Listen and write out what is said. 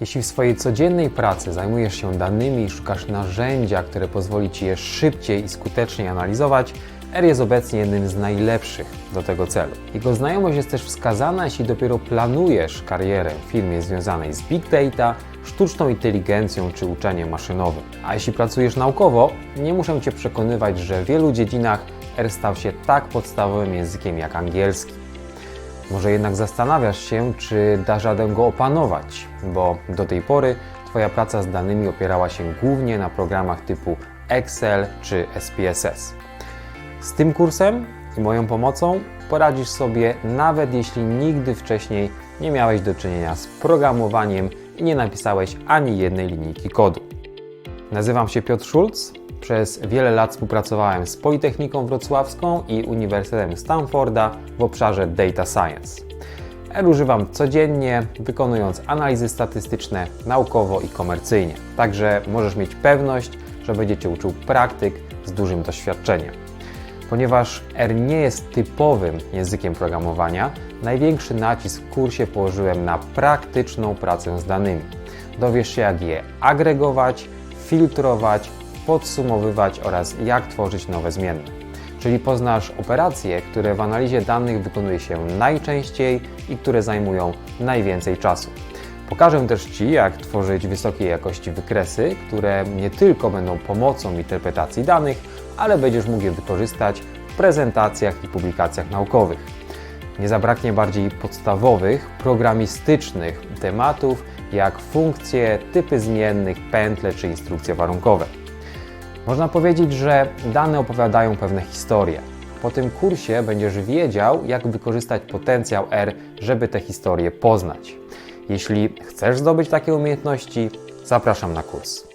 Jeśli w swojej codziennej pracy zajmujesz się danymi i szukasz narzędzia, które pozwoli Ci je szybciej i skuteczniej analizować, R jest obecnie jednym z najlepszych do tego celu. Jego znajomość jest też wskazana, jeśli dopiero planujesz karierę w firmie związanej z big data, sztuczną inteligencją czy uczeniem maszynowym. A jeśli pracujesz naukowo, nie muszę Cię przekonywać, że w wielu dziedzinach R stał się tak podstawowym językiem jak angielski. Może jednak zastanawiasz się, czy dasz radę go opanować, bo do tej pory Twoja praca z danymi opierała się głównie na programach typu Excel czy SPSS. Z tym kursem i moją pomocą poradzisz sobie, nawet jeśli nigdy wcześniej nie miałeś do czynienia z programowaniem i nie napisałeś ani jednej linijki kodu. Nazywam się Piotr Schulz. Przez wiele lat współpracowałem z Politechniką Wrocławską i Uniwersytetem Stanforda w obszarze Data Science. R używam codziennie, wykonując analizy statystyczne naukowo i komercyjnie. Także możesz mieć pewność, że będzie Cię uczył praktyk z dużym doświadczeniem. Ponieważ R nie jest typowym językiem programowania, największy nacisk w kursie położyłem na praktyczną pracę z danymi. Dowiesz się, jak je agregować, filtrować, podsumowywać oraz jak tworzyć nowe zmienne. Czyli poznasz operacje, które w analizie danych wykonuje się najczęściej i które zajmują najwięcej czasu. Pokażę też Ci, jak tworzyć wysokiej jakości wykresy, które nie tylko będą pomocą w interpretacji danych, ale będziesz mógł je wykorzystać w prezentacjach i publikacjach naukowych. Nie zabraknie bardziej podstawowych, programistycznych tematów, jak funkcje, typy zmiennych, pętle czy instrukcje warunkowe. Można powiedzieć, że dane opowiadają pewne historie. Po tym kursie będziesz wiedział, jak wykorzystać potencjał R, żeby te historie poznać. Jeśli chcesz zdobyć takie umiejętności, zapraszam na kurs.